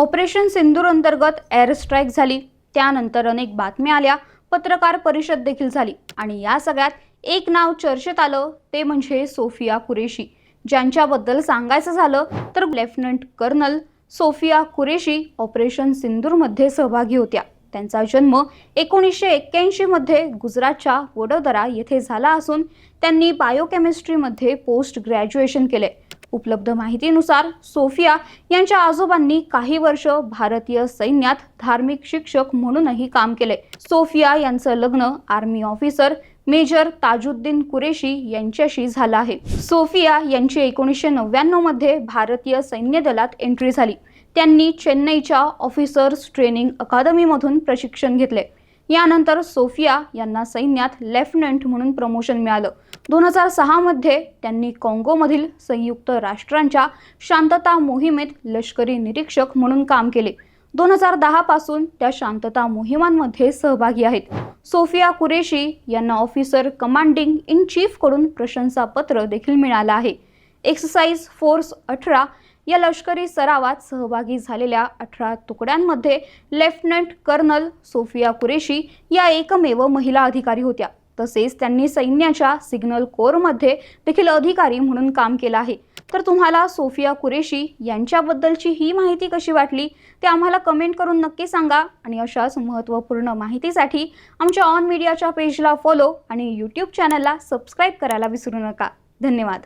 Operation सिंदूर अंतर्गत air strike झाली. त्यानंतर अनेक बातम्या आल्या. पत्रकार परिषद देखील झाली. आणि या सगळ्यात एक नाव चर्चेत आलं ते म्हणजे सोफिया कुरेशी. ज्यांच्याबद्दल सांगायचं झालं तर lieutenant colonel Sofiya Qureshi operation सिंदूरमध्ये सहभागी होत्या. त्यांचा जन्म एकोणीसशे एक्क्याऐंशीमध्ये गुजरातच्या वडोदरा येथे झाला असून त्यांनी बायोकेमिस्ट्रीमध्ये पोस्ट ग्रॅज्युएशन केले. उपलब्ध माहितीनुसार सोफिया यांच्या आजोबांनी काही वर्ष भारतीय सैन्यात धार्मिक शिक्षक म्हणूनही काम केले. सोफिया यांचं लग्न army officer major Tajuddin Qureshi यांच्याशी झालं आहे. सोफिया यांची एकोणीसशे नव्याण्णवमध्ये भारतीय सैन्य दलात एंट्री झाली. त्यांनी चेन्नईच्या ऑफिसर्स ट्रेनिंग अकादमीमधून प्रशिक्षण घेतले. यानंतर सोफिया यांना सैन्यात लेफ्टनंट म्हणून प्रमोशन मिळालं. दोन हजार सहामध्ये त्यांनी काँगोमधील संयुक्त राष्ट्रांच्या शांतता मोहिमेत लष्करी निरीक्षक म्हणून काम केले. दोन हजार दहापासून त्या शांतता मोहिमांमध्ये सहभागी आहेत. सोफिया कुरेशी यांना ऑफिसर कमांडिंग इन चीफकडून प्रशंसापत्र देखील मिळालं आहे. एक्सरसाइज फोर्स अठरा या लष्करी सरावात सहभागी झालेल्या अठरा तुकड्यांमध्ये लेफ्टनंट कर्नल सोफिया कुरेशी या एकमेव महिला अधिकारी होत्या. तसेच त्यांनी सैन्याच्या सिग्नल कोरमध्ये देखील अधिकारी म्हणून काम केलं आहे. तर तुम्हाला सोफिया कुरेशी यांच्याबद्दलची ही माहिती कशी वाटली? ते आम्हाला कमेंट करून नक्की सांगा. आणि अशाच महत्त्वपूर्ण माहितीसाठी आमच्या ऑन मीडियाच्या पेजला फॉलो आणि यूट्यूब चॅनलला सबस्क्राईब करायला विसरू नका. धन्यवाद.